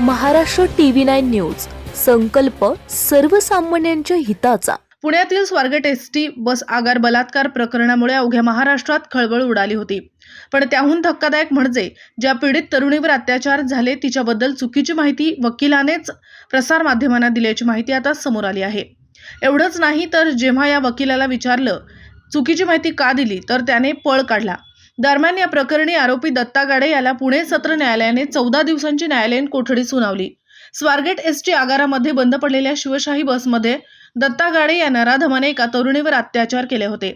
Maharashtra TV nine news संकल्प सर्वसामान्यांच्या हिताचा. पुण्यातील स्वारगेट एस टी बस आगार बलात्कार प्रकरणामुळे अवघ्या महाराष्ट्रात खळबळ उडाली होती. पण त्याहून धक्कादायक म्हणजे ज्या पीडित तरुणीवर अत्याचार झाले तिच्याबद्दल चुकीची माहिती वकिलानेच प्रसारमाध्यमांना दिल्याची माहिती आता समोर आली आहे. एवढंच नाही तर जेव्हा या वकिलाला विचारलं चुकीची माहिती का दिली? तर त्याने पळ काढला. दरम्यान या प्रकरणी आरोपी दत्ता गाडे याला पुणे सत्र न्यायालयाने चौदा दिवसांची न्यायालयीन कोठडी सुनावली. स्वारगेट एसटी आगारामध्ये बंद पडलेल्या शिवशाही बसमध्ये दत्ता गाडे या नराधमाने एका तरुणीवर अत्याचार केले होते.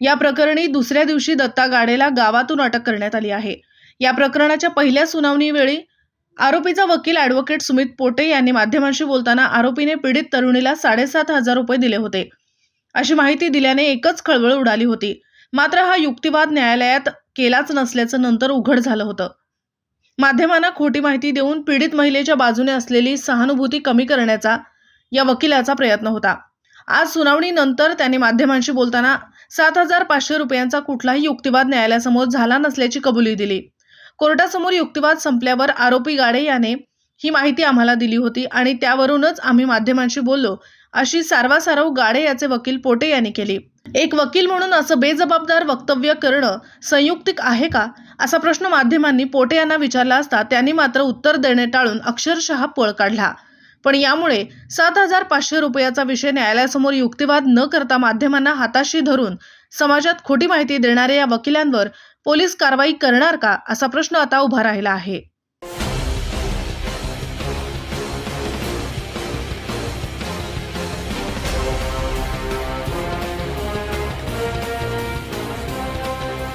या प्रकरणी दुसऱ्या दिवशी दत्ता गाडेला गावातून अटक करण्यात आली आहे. या प्रकरणाच्या पहिल्या सुनावणीवेळी आरोपीचा वकील ॲडव्होकेट सुमित पोटे यांनी माध्यमांशी बोलताना आरोपीने पीडित तरुणीला साडेसात हजार रुपये दिले होते. अशी माहिती दिल्याने एकच खळबळ उडाली होती. मात्र हा युक्तिवाद न्यायालयात केलाच नसल्याचं नंतर उघड झालं होतं. माध्यमांना खोटी माहिती देऊन पीडित महिलेच्या बाजूने असलेली सहानुभूती कमी करण्याचा या वकिलाचा प्रयत्न होता. आज सुनावणीनंतर त्यांनी माध्यमांशी बोलताना सात हजार पाचशे रुपयांचा कुठलाही युक्तिवाद न्यायालयासमोर झाला नसल्याची कबुली दिली. कोर्टासमोर युक्तिवाद संपल्यावर आरोपी गाडे याने ही माहिती आम्हाला दिली होती आणि त्यावरूनच आम्ही माध्यमांशी बोललो अशी सारवासारव गाडे याचे वकील पोटे यांनी केली. एक वकील म्हणून असं बेजबाबदार वक्तव्य करणं संयुक्तिक आहे का? असा प्रश्न माध्यमांनी पोटे यांना विचारला असता त्यांनी मात्र उत्तर देणे टाळून अक्षरशः पळ काढला. पण यामुळे सात हजार पाचशे रुपयाचा विषय न्यायालयासमोर युक्तिवाद न करता माध्यमांना हाताशी धरून समाजात खोटी माहिती देणाऱ्या या वकिलांवर पोलीस कारवाई करणार का? असा प्रश्न आता उभा राहिला आहे.